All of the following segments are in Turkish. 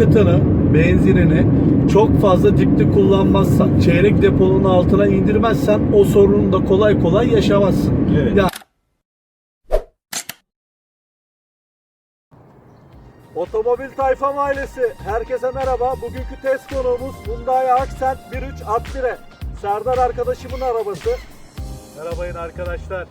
yakıtını, benzinini çok fazla dipli kullanmazsan, çeyrek deponun altına indirmezsen o sorunu da kolay kolay yaşamazsın. Evet. Ya Otomobil Tayfam ailesi, herkese merhaba. Bugünkü test konuğumuz Hyundai Accent 1.3 Attire. Serdar arkadaşımın arabası. Merhabayın arkadaşlar.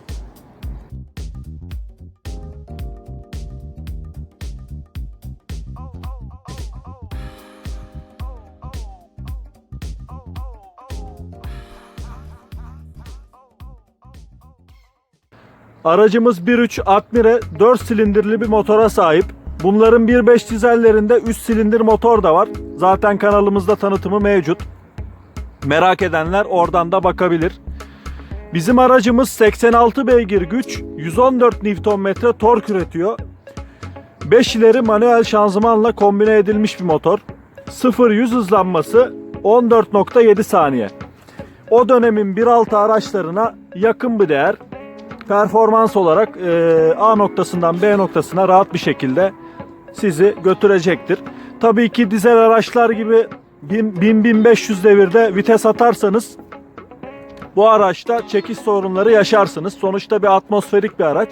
Aracımız 1.3 Admire 4 silindirli bir motora sahip. Bunların 1.5 dizellerinde 3 silindir motor da var. Zaten kanalımızda tanıtımı mevcut. Merak edenler oradan da bakabilir. Bizim aracımız 86 beygir güç, 114 Nm tork üretiyor. 5 ileri manuel şanzımanla kombine edilmiş bir motor. 0-100 hızlanması 14.7 saniye. O dönemin 1.6 araçlarına yakın bir değer performans olarak e, A noktasından B noktasına rahat bir şekilde sizi götürecektir. Tabii ki dizel araçlar gibi 1000-1500 devirde vites atarsanız bu araçta çekiş sorunları yaşarsınız. Sonuçta bir atmosferik bir araç.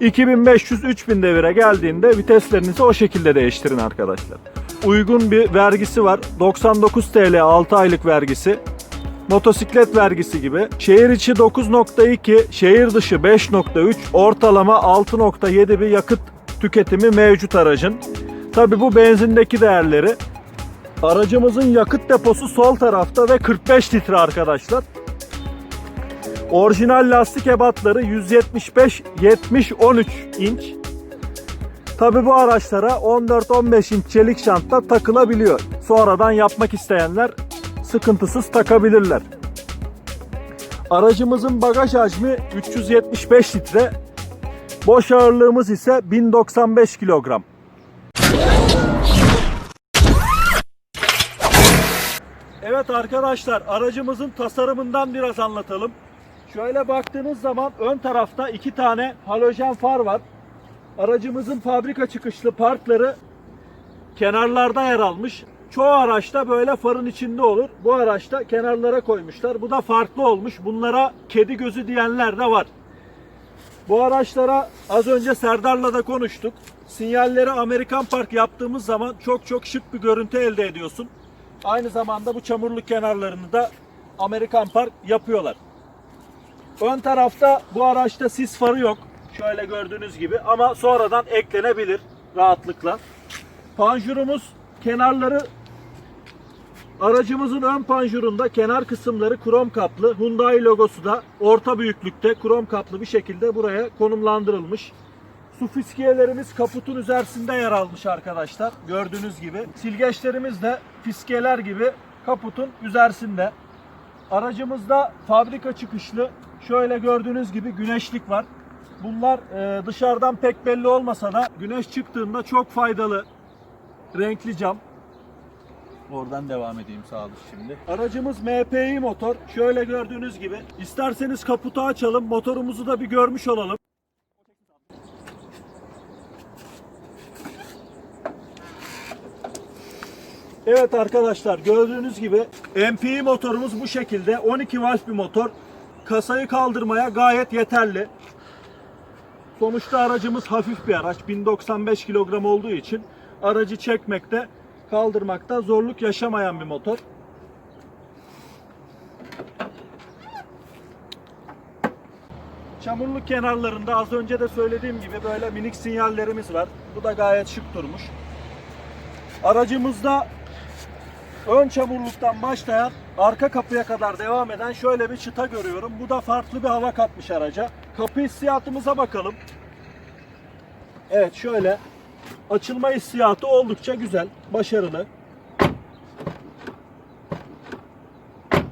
2500-3000 devire geldiğinde viteslerinizi o şekilde değiştirin arkadaşlar. Uygun bir vergisi var. 99 TL 6 aylık vergisi motosiklet vergisi gibi. Şehir içi 9.2, şehir dışı 5.3, ortalama 6.7 bir yakıt tüketimi mevcut aracın. Tabi bu benzindeki değerleri. Aracımızın yakıt deposu sol tarafta ve 45 litre arkadaşlar. Orijinal lastik ebatları 175 70 13 inç. Tabi bu araçlara 14-15 inç çelik şantta takılabiliyor. Sonradan yapmak isteyenler sıkıntısız takabilirler. Aracımızın bagaj hacmi 375 litre. Boş ağırlığımız ise 1095 kilogram. Evet arkadaşlar aracımızın tasarımından biraz anlatalım. Şöyle baktığınız zaman ön tarafta iki tane halojen far var. Aracımızın fabrika çıkışlı parkları kenarlarda yer almış. Çoğu araçta böyle farın içinde olur. Bu araçta kenarlara koymuşlar. Bu da farklı olmuş. Bunlara kedi gözü diyenler de var. Bu araçlara az önce Serdar'la da konuştuk. Sinyalleri Amerikan Park yaptığımız zaman çok çok şık bir görüntü elde ediyorsun. Aynı zamanda bu çamurlu kenarlarını da Amerikan Park yapıyorlar. Ön tarafta bu araçta sis farı yok. Şöyle gördüğünüz gibi ama sonradan eklenebilir rahatlıkla. Panjurumuz kenarları aracımızın ön panjurunda kenar kısımları krom kaplı. Hyundai logosu da orta büyüklükte krom kaplı bir şekilde buraya konumlandırılmış. Su fiskiyelerimiz kaputun üzerinde yer almış arkadaşlar. Gördüğünüz gibi. Silgeçlerimiz de fiskeler gibi kaputun üzerinde. Aracımızda fabrika çıkışlı şöyle gördüğünüz gibi güneşlik var. Bunlar e, dışarıdan pek belli olmasa da güneş çıktığında çok faydalı. Renkli cam. Oradan devam edeyim sağ şimdi. Aracımız MPI motor. Şöyle gördüğünüz gibi. İsterseniz kaputu açalım. Motorumuzu da bir görmüş olalım. Evet arkadaşlar gördüğünüz gibi MPI motorumuz bu şekilde 12 volt bir motor. Kasayı kaldırmaya gayet yeterli. Sonuçta aracımız hafif bir araç. 1095 kilogram olduğu için aracı çekmekte, kaldırmakta zorluk yaşamayan bir motor. Çamurluk kenarlarında az önce de söylediğim gibi böyle minik sinyallerimiz var. Bu da gayet şık durmuş. Aracımızda ön çamurluktan başlayan arka kapıya kadar devam eden şöyle bir çıta görüyorum. Bu da farklı bir hava katmış araca. Kapı hissiyatımıza bakalım. Evet şöyle açılma hissiyatı oldukça güzel, başarılı.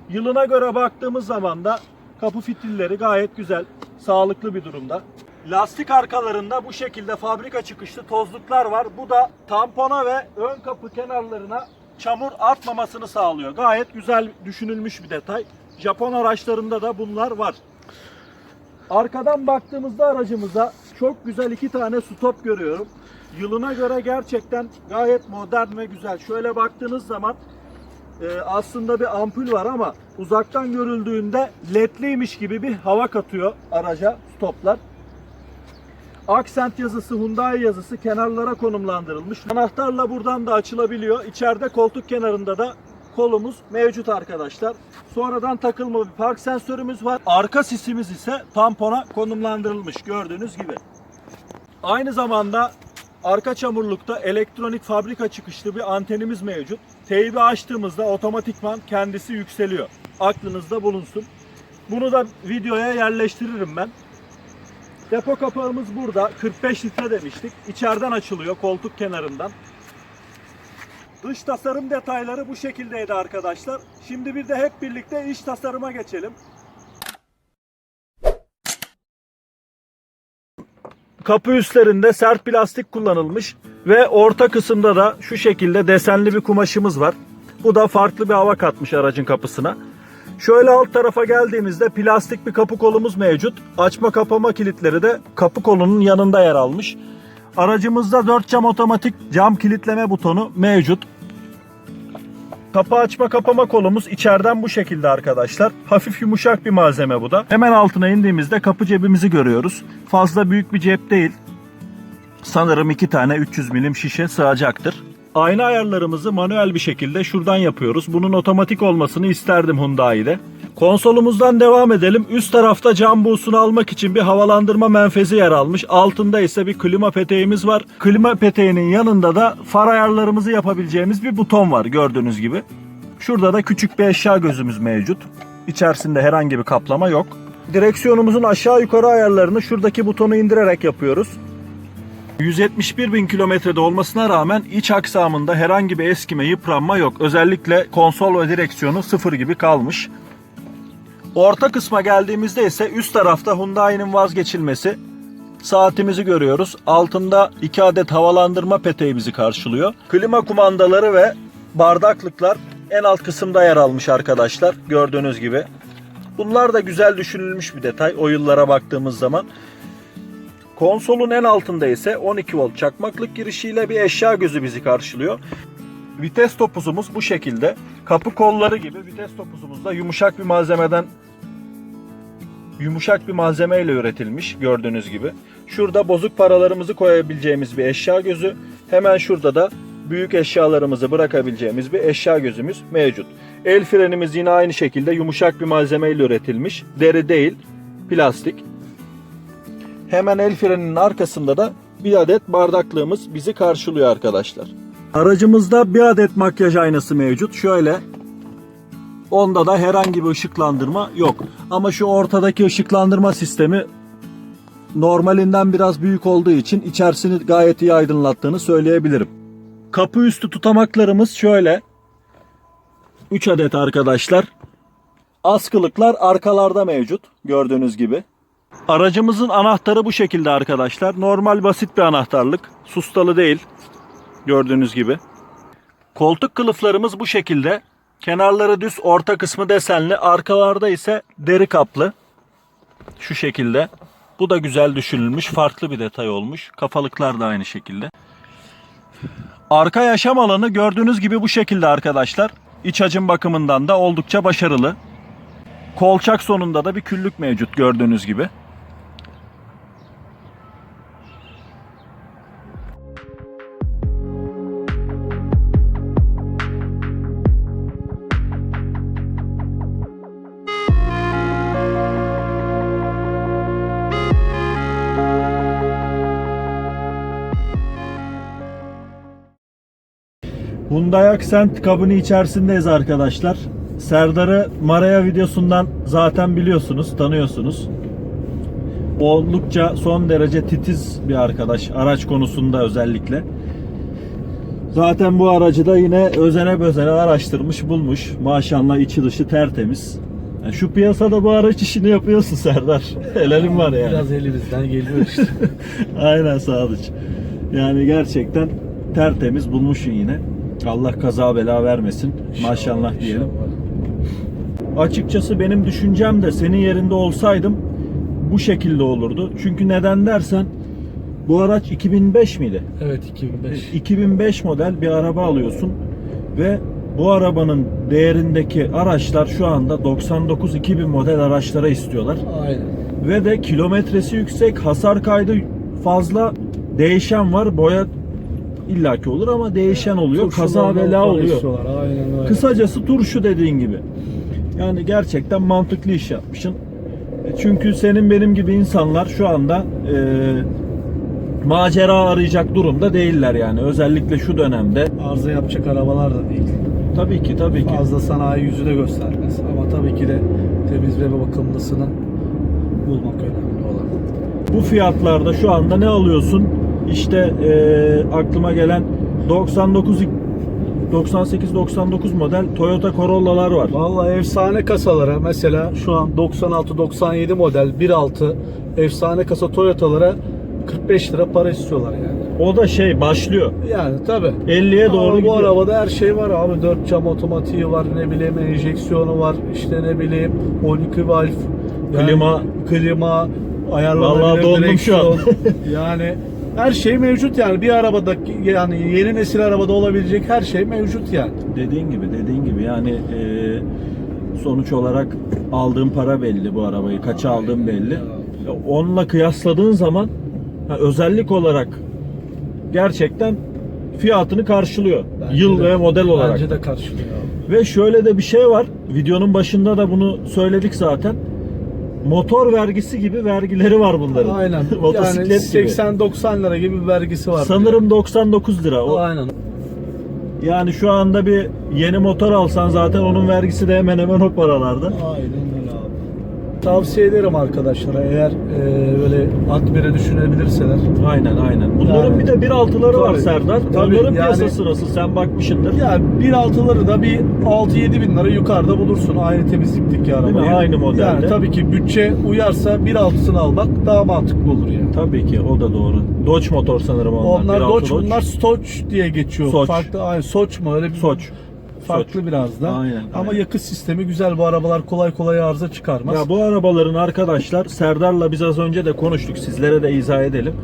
Yılına göre baktığımız zaman da kapı fitilleri gayet güzel, sağlıklı bir durumda. Lastik arkalarında bu şekilde fabrika çıkışlı tozluklar var. Bu da tampona ve ön kapı kenarlarına çamur atmamasını sağlıyor. Gayet güzel düşünülmüş bir detay. Japon araçlarında da bunlar var. Arkadan baktığımızda aracımıza çok güzel iki tane stop görüyorum. Yılına göre gerçekten gayet modern ve güzel. Şöyle baktığınız zaman e, aslında bir ampul var ama uzaktan görüldüğünde ledliymiş gibi bir hava katıyor araca stoplar. Accent yazısı, Hyundai yazısı kenarlara konumlandırılmış. Anahtarla buradan da açılabiliyor. İçeride koltuk kenarında da kolumuz mevcut arkadaşlar. Sonradan takılma bir park sensörümüz var. Arka sisimiz ise tampona konumlandırılmış gördüğünüz gibi. Aynı zamanda arka çamurlukta elektronik fabrika çıkışlı bir antenimiz mevcut. Teybi açtığımızda otomatikman kendisi yükseliyor. Aklınızda bulunsun. Bunu da videoya yerleştiririm ben. Depo kapağımız burada. 45 litre demiştik. İçeriden açılıyor koltuk kenarından. Dış tasarım detayları bu şekildeydi arkadaşlar. Şimdi bir de hep birlikte iç tasarıma geçelim. Kapı üstlerinde sert plastik kullanılmış ve orta kısımda da şu şekilde desenli bir kumaşımız var. Bu da farklı bir hava katmış aracın kapısına. Şöyle alt tarafa geldiğimizde plastik bir kapı kolumuz mevcut. Açma kapama kilitleri de kapı kolunun yanında yer almış. Aracımızda 4 cam otomatik cam kilitleme butonu mevcut. Kapı açma kapama kolumuz içeriden bu şekilde arkadaşlar. Hafif yumuşak bir malzeme bu da. Hemen altına indiğimizde kapı cebimizi görüyoruz. Fazla büyük bir cep değil. Sanırım iki tane 300 milim şişe sığacaktır. Ayna ayarlarımızı manuel bir şekilde şuradan yapıyoruz. Bunun otomatik olmasını isterdim Hyundai'de. Konsolumuzdan devam edelim. Üst tarafta cam buğusunu almak için bir havalandırma menfezi yer almış. Altında ise bir klima peteğimiz var. Klima peteğinin yanında da far ayarlarımızı yapabileceğimiz bir buton var gördüğünüz gibi. Şurada da küçük bir eşya gözümüz mevcut. İçerisinde herhangi bir kaplama yok. Direksiyonumuzun aşağı yukarı ayarlarını şuradaki butonu indirerek yapıyoruz. 171 bin kilometrede olmasına rağmen iç aksamında herhangi bir eskime, yıpranma yok. Özellikle konsol ve direksiyonu sıfır gibi kalmış. Orta kısma geldiğimizde ise üst tarafta Hyundai'nin vazgeçilmesi. Saatimizi görüyoruz. Altında 2 adet havalandırma peteği bizi karşılıyor. Klima kumandaları ve bardaklıklar en alt kısımda yer almış arkadaşlar. Gördüğünüz gibi. Bunlar da güzel düşünülmüş bir detay o yıllara baktığımız zaman. Konsolun en altında ise 12 volt çakmaklık girişiyle bir eşya gözü bizi karşılıyor. Vites topuzumuz bu şekilde. Kapı kolları gibi vites topuzumuz da yumuşak bir malzemeden yumuşak bir malzeme ile üretilmiş gördüğünüz gibi. Şurada bozuk paralarımızı koyabileceğimiz bir eşya gözü. Hemen şurada da büyük eşyalarımızı bırakabileceğimiz bir eşya gözümüz mevcut. El frenimiz yine aynı şekilde yumuşak bir malzeme ile üretilmiş. Deri değil, plastik. Hemen el freninin arkasında da bir adet bardaklığımız bizi karşılıyor arkadaşlar. Aracımızda bir adet makyaj aynası mevcut. Şöyle. Onda da herhangi bir ışıklandırma yok. Ama şu ortadaki ışıklandırma sistemi normalinden biraz büyük olduğu için içerisini gayet iyi aydınlattığını söyleyebilirim. Kapı üstü tutamaklarımız şöyle. 3 adet arkadaşlar. Askılıklar arkalarda mevcut gördüğünüz gibi. Aracımızın anahtarı bu şekilde arkadaşlar. Normal basit bir anahtarlık. Sustalı değil. Gördüğünüz gibi. Koltuk kılıflarımız bu şekilde. Kenarları düz, orta kısmı desenli. Arkalarda ise deri kaplı. Şu şekilde. Bu da güzel düşünülmüş. Farklı bir detay olmuş. Kafalıklar da aynı şekilde. Arka yaşam alanı gördüğünüz gibi bu şekilde arkadaşlar. İç hacim bakımından da oldukça başarılı. Kolçak sonunda da bir küllük mevcut gördüğünüz gibi. Hyundai Accent kabını içerisindeyiz arkadaşlar. Serdar'ı Maraya videosundan zaten biliyorsunuz, tanıyorsunuz. Oldukça son derece titiz bir arkadaş araç konusunda özellikle. Zaten bu aracı da yine özene bezene araştırmış, bulmuş. Maşallah içi dışı tertemiz. Yani şu piyasada bu araç işini yapıyorsun Serdar. Helalim var yani. Biraz elimizden geliyor işte. Aynen Sadıç. Yani gerçekten tertemiz bulmuşsun yine. Allah kaza bela vermesin. Maşallah diyelim. İnşallah. Açıkçası benim düşüncem de senin yerinde olsaydım bu şekilde olurdu. Çünkü neden dersen Bu araç 2005 miydi? Evet 2005. 2005 model bir araba alıyorsun ve bu arabanın değerindeki araçlar şu anda 99-2000 model araçlara istiyorlar. Aynen. Ve de kilometresi yüksek, hasar kaydı fazla, değişen var. Boya illaki olur ama değişen oluyor. Kaza Turşulardan bela oluyor. Aynen öyle. Kısacası turşu dediğin gibi. Yani gerçekten mantıklı iş yapmışsın. E, Çünkü senin benim gibi insanlar şu anda e, macera arayacak durumda değiller yani. Özellikle şu dönemde. Arıza yapacak arabalar da değil. Tabii ki tabii ki. Fazla sanayi yüzü de göstermez. Ama tabii ki de temiz ve bakımlısını bulmak önemli olan. Bu fiyatlarda şu anda ne alıyorsun? İşte e, aklıma gelen 99 98-99 model Toyota Corolla'lar var. Vallahi efsane kasalara mesela şu an 96-97 model 1.6 efsane kasa Toyota'lara 45 lira para istiyorlar yani. O da şey başlıyor. Yani tabi. 50'ye doğru Ama bu gidiyor. arabada her şey var abi. 4 cam otomatiği var, ne bileyim enjeksiyonu var, işte ne bileyim 12 valf, yani Klima. klima, ayarlanabilir Vallahi dondum şu an. yani her şey mevcut yani bir arabada yani yeni nesil arabada olabilecek her şey mevcut yani. Dediğin gibi dediğin gibi yani e, sonuç olarak aldığın para belli bu arabayı kaça aldığın belli. Onunla kıyasladığın zaman ha, özellik olarak gerçekten fiyatını karşılıyor. Bence Yıl de- ve model olarak. Bence de karşılıyor. Ve şöyle de bir şey var. Videonun başında da bunu söyledik zaten. Motor vergisi gibi vergileri var bunların. Aynen. Motosiklet yani gibi. 80-90 lira gibi bir vergisi var. Sanırım 99 lira. O, Aynen. yani şu anda bir yeni motor alsan zaten onun vergisi de hemen hemen o paralarda. Aynen. Tavsiye ederim arkadaşlara eğer e, böyle Atmir'e düşünebilirseler. Aynen aynen. Bunların Yani- bir de 1.6'ları var Tabii, Serdar. tabii. Onların Yani- piyasası nasıl? Sen bakmışsındır. Ya 1.6'ları da bir 6-7 bin lira yukarıda bulursun aynı temizlikteki arabayı. mi? Aynı modelde. Yani tabii ki bütçe uyarsa 1.6'sını almak daha mantıklı olur yani. Tabii ki o da doğru. Dodge motor sanırım onlar. Onlar 1.6 Dodge, bunlar Stoch diye geçiyor. Soç. Farklı, ay Soç mu öyle bir Soç. Farklı Soç. biraz da. Aynen, Ama aynen. yakıt sistemi güzel bu arabalar kolay kolay arıza çıkarmaz. Ya bu arabaların arkadaşlar Serdar'la biz az önce de konuştuk. Sizlere de izah edelim.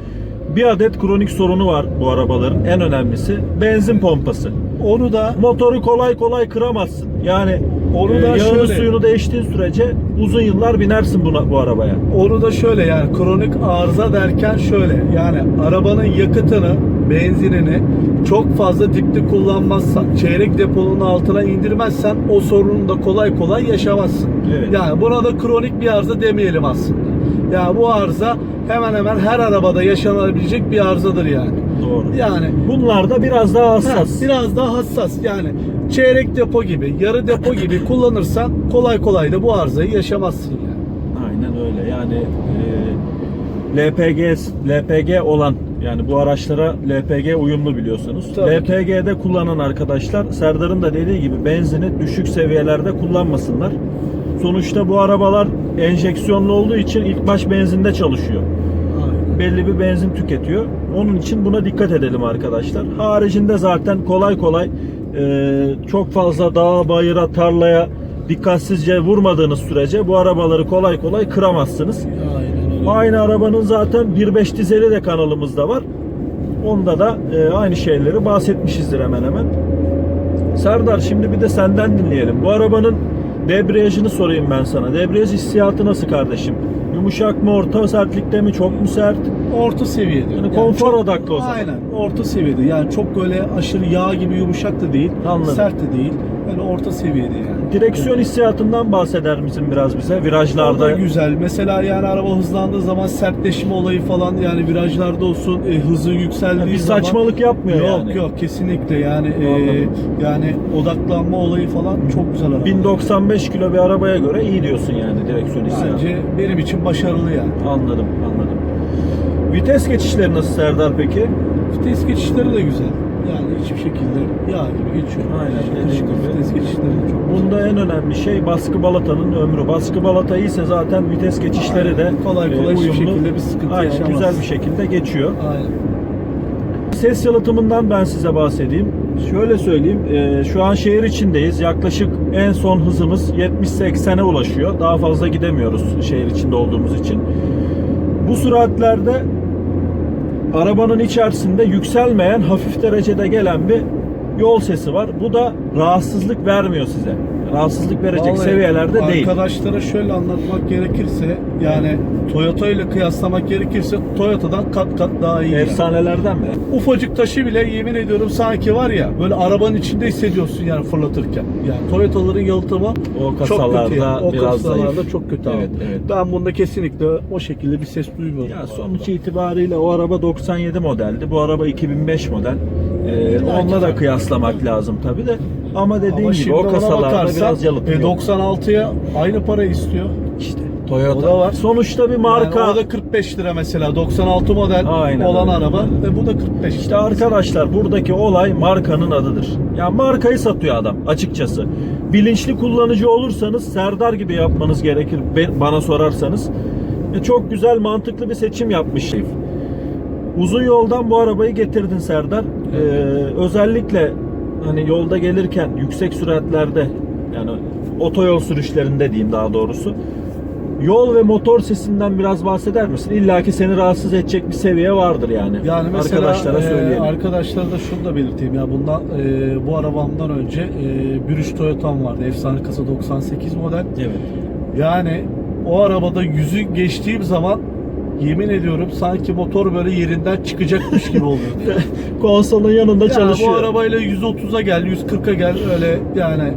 Bir adet kronik sorunu var bu arabaların. En önemlisi benzin pompası. Onu da Motoru kolay kolay kıramazsın. Yani Onu e, da yağını şöyle- suyunu değiştiğin sürece uzun yıllar binersin buna bu arabaya. Onu da şöyle yani kronik arıza derken şöyle yani arabanın yakıtını, benzinini çok fazla dipli kullanmazsan, çeyrek deponun altına indirmezsen o sorunu da kolay kolay yaşamazsın. Evet. Yani buna da kronik bir arıza demeyelim aslında. Yani bu arıza hemen hemen her arabada yaşanabilecek bir arızadır yani. Doğru. Yani Bunlar da biraz daha hassas. Ha, biraz daha hassas yani çeyrek depo gibi, yarı depo gibi kullanırsan kolay kolay da bu arızayı yaşamazsın yani. Aynen öyle. Yani e, LPG LPG olan yani bu araçlara LPG uyumlu biliyorsunuz. Tabii ki. LPG'de kullanan arkadaşlar Serdar'ın da dediği gibi benzini düşük seviyelerde kullanmasınlar. Sonuçta bu arabalar enjeksiyonlu olduğu için ilk baş benzinde çalışıyor. Aynen. Belli bir benzin tüketiyor. Onun için buna dikkat edelim arkadaşlar. Haricinde zaten kolay kolay e, çok fazla dağa, bayıra, tarlaya dikkatsizce vurmadığınız sürece bu arabaları kolay kolay kıramazsınız. Aynen. Aynı arabanın zaten 1.5 dizeli de kanalımızda var. Onda da e, aynı şeyleri bahsetmişizdir hemen hemen. Serdar şimdi bir de senden dinleyelim. Bu arabanın debriyajını sorayım ben sana. Debriyaj hissiyatı nasıl kardeşim? Yumuşak mı, orta sertlikte mi, çok mu sert? Orta seviyede. Yani konfor odaklı o zaman. Aynen. Orta seviyede. Yani çok böyle aşırı yağ gibi yumuşak da değil. Anladım. Sert de değil. Yani orta seviyede yani. Direksiyon hissiyatından bahseder misin biraz bize? O da Virajlarda güzel. Mesela yani araba hızlandığı zaman sertleşme olayı falan yani virajlarda olsun e, hızı yükseldiği bir zaman saçmalık yapmıyor yok, yani. Yok kesinlikle yani e, yani odaklanma olayı falan çok güzel araba. 1095 kilo bir arabaya göre iyi diyorsun yani direksiyon hissiyatı. Bence benim için başarılı yani. Anladım, anladım. Vites geçişleri nasıl Serdar peki? Vites geçişleri de güzel. Hiçbir şekilde yağ gibi geçiyor. Aynen, şıkır gibi. vites geçişleri çok. Bunda en önemli şey baskı balatanın ömrü. Baskı balata iyiyse zaten vites geçişleri de Aynen. Kolay kolay e, hiçbir uyumlu. şekilde bir sıkıntı Aynen, yaşamaz. güzel bir şekilde geçiyor. Aynen. Ses yalıtımından ben size bahsedeyim. Şöyle söyleyeyim, e, şu an şehir içindeyiz. Yaklaşık en son hızımız 70-80'e ulaşıyor. Daha fazla gidemiyoruz şehir içinde olduğumuz için. Bu süratlerde arabanın içerisinde yükselmeyen hafif derecede gelen bir yol sesi var. Bu da rahatsızlık vermiyor size. Rahatsızlık verecek Vallahi seviyelerde değil. Arkadaşlara şöyle anlatmak gerekirse yani Toyota ile kıyaslamak gerekirse Toyota'dan kat kat daha iyi. Efsanelerden mi? Ufacık taşı bile yemin ediyorum sanki var ya böyle arabanın içinde hissediyorsun yani fırlatırken. Yani Toyota'ların yalıtımı O çok kasalarda kötü. yani. O biraz kasalarda zayıf. çok kötü abi. Evet, evet. Ben bunda kesinlikle o şekilde bir ses duymuyorum. Ya sonuç arada. itibariyle o araba 97 modeldi. Bu araba 2005 model. Ee, onunla da kıyaslamak lazım tabi de. Ama dediğin Ama gibi şimdi o ona kasalarda bakarsan, biraz e, yok. 96'ya aynı para istiyor. İşte Toyota. O da var. Sonuçta bir marka. Yani o da 45 lira mesela 96 model Aynen olan öyle. araba ve bu da 45 İşte lira. arkadaşlar buradaki olay markanın adıdır. Ya markayı satıyor adam açıkçası. Bilinçli kullanıcı olursanız Serdar gibi yapmanız gerekir be- bana sorarsanız. E, çok güzel mantıklı bir seçim yapmış. Uzun yoldan bu arabayı getirdin Serdar. Ee, özellikle hani yolda gelirken yüksek süratlerde yani otoyol sürüşlerinde diyeyim daha doğrusu. Yol ve motor sesinden biraz bahseder misin? İlla ki seni rahatsız edecek bir seviye vardır yani. Yani mesela Arkadaşlara e, söyleyelim. arkadaşlara da şunu da belirteyim ya bundan e, bu arabamdan önce e, Bürüş Toyota'm vardı. Efsane kasa 98 model. Evet. Yani o arabada yüzü geçtiğim zaman yemin ediyorum sanki motor böyle yerinden çıkacakmış gibi oluyordu. Konsolun yanında Ya çalışıyor. bu arabayla 130'a gel, 140'a gel öyle yani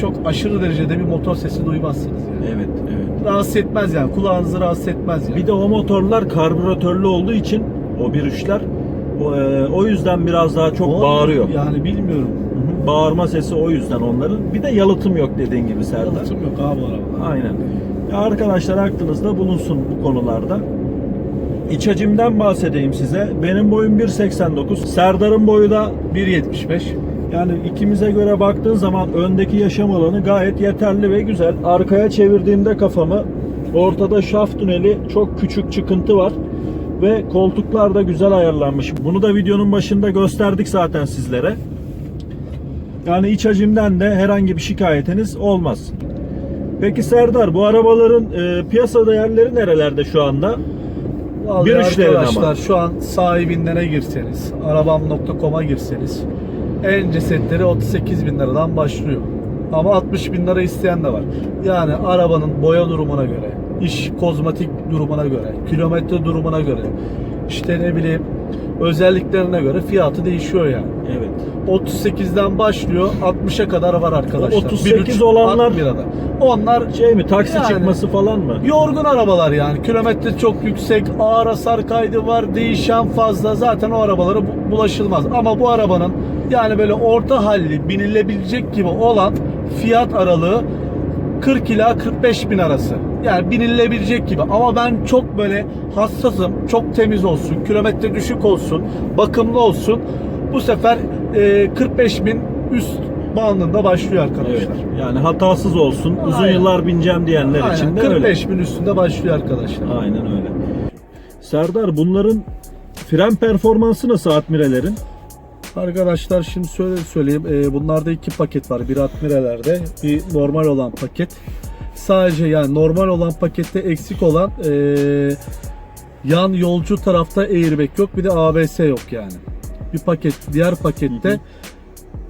çok aşırı derecede bir motor sesi duymazsınız yani. Evet, evet. Rahatsız etmez yani. Kulağınızı rahatsız etmez yani. Bir de o motorlar karbüratörlü olduğu için o bir üçler o, e, o yüzden biraz daha çok O- bağırıyor. Yani bilmiyorum. Bağırma sesi o yüzden onların. Bir de yalıtım yok dediğin gibi Serdar. Yalıtım yok abi bu arabada. Aynen. Ya arkadaşlar aklınızda bulunsun bu konularda. İç hacimden bahsedeyim size. Benim boyum 1.89. Serdar'ın boyu da 1.75. Yani ikimize göre baktığın zaman öndeki yaşam alanı gayet yeterli ve güzel. Arkaya çevirdiğimde kafamı ortada şaft tüneli çok küçük çıkıntı var ve koltuklar da güzel ayarlanmış. Bunu da videonun başında gösterdik zaten sizlere. Yani iç hacimden de herhangi bir şikayetiniz olmaz. Peki Serdar bu arabaların e, piyasa değerleri nerelerde şu anda? Vallahi Bir üçlerin arkadaşlar ama. şu an sahibinden girseniz, arabam.com'a girseniz en cesetleri 38 bin liradan başlıyor. Ama 60 bin lira isteyen de var. Yani arabanın boya durumuna göre, iş kozmetik durumuna göre, kilometre durumuna göre, işte ne bileyim özelliklerine göre fiyatı değişiyor yani. Evet. 38'den başlıyor 60'a kadar var arkadaşlar. O 38 1.3, olanlar- 60 lirada. Onlar Şey mi taksi Yani- çıkması falan mı? Yorgun arabalar yani. Kilometre çok yüksek, ağır hasar kaydı var, değişen fazla. Zaten o arabalara bu- bulaşılmaz. Ama bu arabanın yani böyle orta halli, binilebilecek gibi olan fiyat aralığı 40 ila 45 bin arası. Yani binilebilecek gibi. Ama ben çok böyle hassasım. Çok temiz olsun, kilometre düşük olsun, bakımlı olsun. Bu sefer e, 45 bin üst bandında başlıyor arkadaşlar. Evet. Yani hatasız olsun. Uzun Aynen. yıllar bineceğim diyenler Aynen, için de öyle. 45 bin üstünde başlıyor arkadaşlar. Aynen öyle. Serdar bunların fren performansı nasıl Admiral'lerin? Arkadaşlar şimdi şöyle söyleyeyim. Ee, bunlarda iki paket var. Bir Admiral'lerde bir normal olan paket. Sadece yani normal olan pakette eksik olan ee, yan yolcu tarafta airbag yok. Bir de ABS yok yani. Bir paket diğer pakette Hı hı.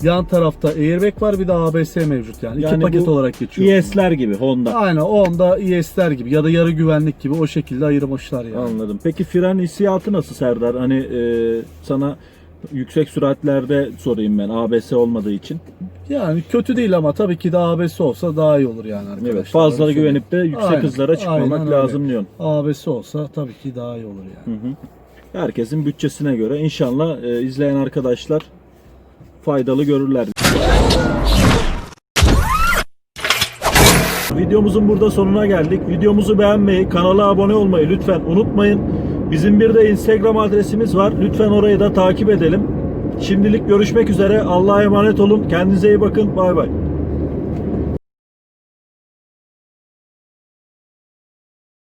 yan tarafta airbag var bir de ABS mevcut yani. Yani iki paket olarak geçiyor. ES'ler gibi Honda. Aynen o onda ES'ler gibi ya da yarı güvenlik gibi o şekilde ayırmışlar yani. Anladım. Peki fren hissiyatı nasıl Serdar? Hani e, sana yüksek süratlerde sorayım ben ABS olmadığı için. Yani kötü değil ama tabii ki de ABS olsa daha iyi olur yani arkadaşlar. Evet. Fazla Öyle güvenip de yüksek Aynen, hızlara çıkmamak aynen öyle. lazım diyorsun. ABS olsa tabii ki daha iyi olur yani. Hı hı. Herkesin bütçesine göre inşallah e, izleyen arkadaşlar faydalı görürler. Videomuzun burada sonuna geldik. Videomuzu beğenmeyi, kanala abone olmayı lütfen unutmayın. Bizim bir de Instagram adresimiz var. Lütfen orayı da takip edelim. Şimdilik görüşmek üzere. Allah'a emanet olun. Kendinize iyi bakın. Bay bay.